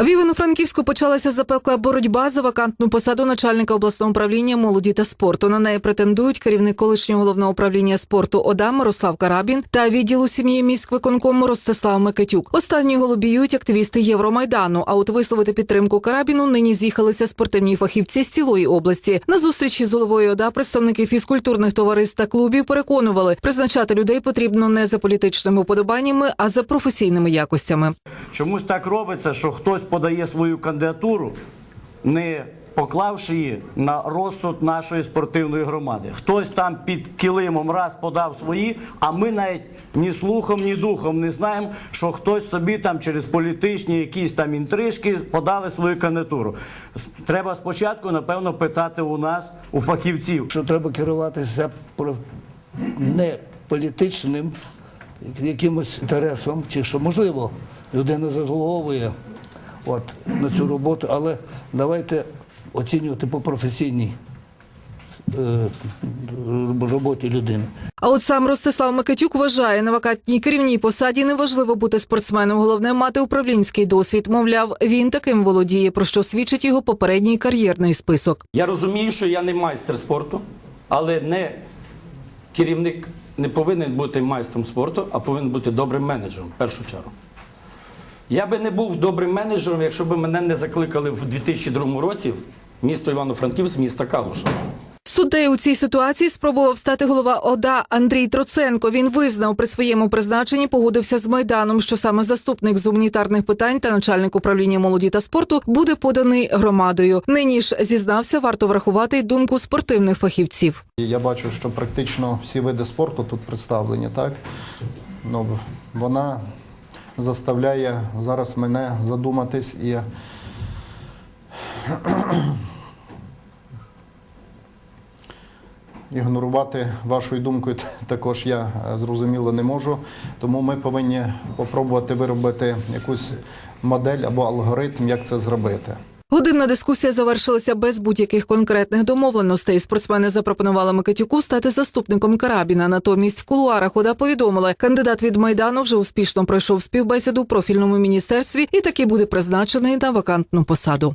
В Івано-Франківську почалася запекла боротьба за вакантну посаду начальника обласного управління молоді та спорту. На неї претендують керівник колишнього головного управління спорту ОДА Мирослав Карабін та відділу сім'ї міськвиконкому Ростислав Микитюк. Останні голубіють активісти Євромайдану. А от висловити підтримку Карабіну нині з'їхалися спортивні фахівці з цілої області. На зустрічі з головою ОДА представники фізкультурних товариств та клубів переконували, призначати людей потрібно не за політичними уподобаннями, а за професійними якостями. Чомусь так робиться, що хтось подає свою кандидатуру, не поклавши її на розсуд нашої спортивної громади. Хтось там під килимом раз подав свої, а ми навіть ні слухом, ні духом не знаємо, що хтось собі там через політичні якісь там інтрижки подали свою кандидатуру. Треба спочатку, напевно, питати у нас, у фахівців. що треба керуватися не політичним якимось інтересом, чи що можливо людина заслуговує от, на цю роботу, але давайте оцінювати по професійній е, роботі людини. А от сам Ростислав Микитюк вважає, на вакантній керівній посаді неважливо бути спортсменом. Головне мати управлінський досвід. Мовляв, він таким володіє, про що свідчить його попередній кар'єрний список. Я розумію, що я не майстер спорту, але не керівник не повинен бути майстром спорту, а повинен бути добрим менеджером в першу чергу. Я би не був добрим менеджером, якщо б мене не закликали в 2002 році в місто Івано-Франківськ, міста Калуша. Суддею у цій ситуації спробував стати голова ОДА Андрій Троценко. Він визнав при своєму призначенні, погодився з майданом, що саме заступник з гуманітарних питань та начальник управління молоді та спорту буде поданий громадою. Нині ж зізнався, варто врахувати й думку спортивних фахівців. Я бачу, що практично всі види спорту тут представлені, так? Ну, вона заставляє зараз мене задуматись і ігнорувати вашою думкою також я е, зрозуміло не можу. Тому ми повинні спробувати виробити якусь модель або алгоритм, як це зробити. Годинна дискусія завершилася без будь-яких конкретних домовленостей. Спортсмени запропонували Микитюку стати заступником Карабіна. Натомість в кулуарах ОДА повідомили, кандидат від майдану вже успішно пройшов співбесіду в профільному міністерстві і таки буде призначений на вакантну посаду.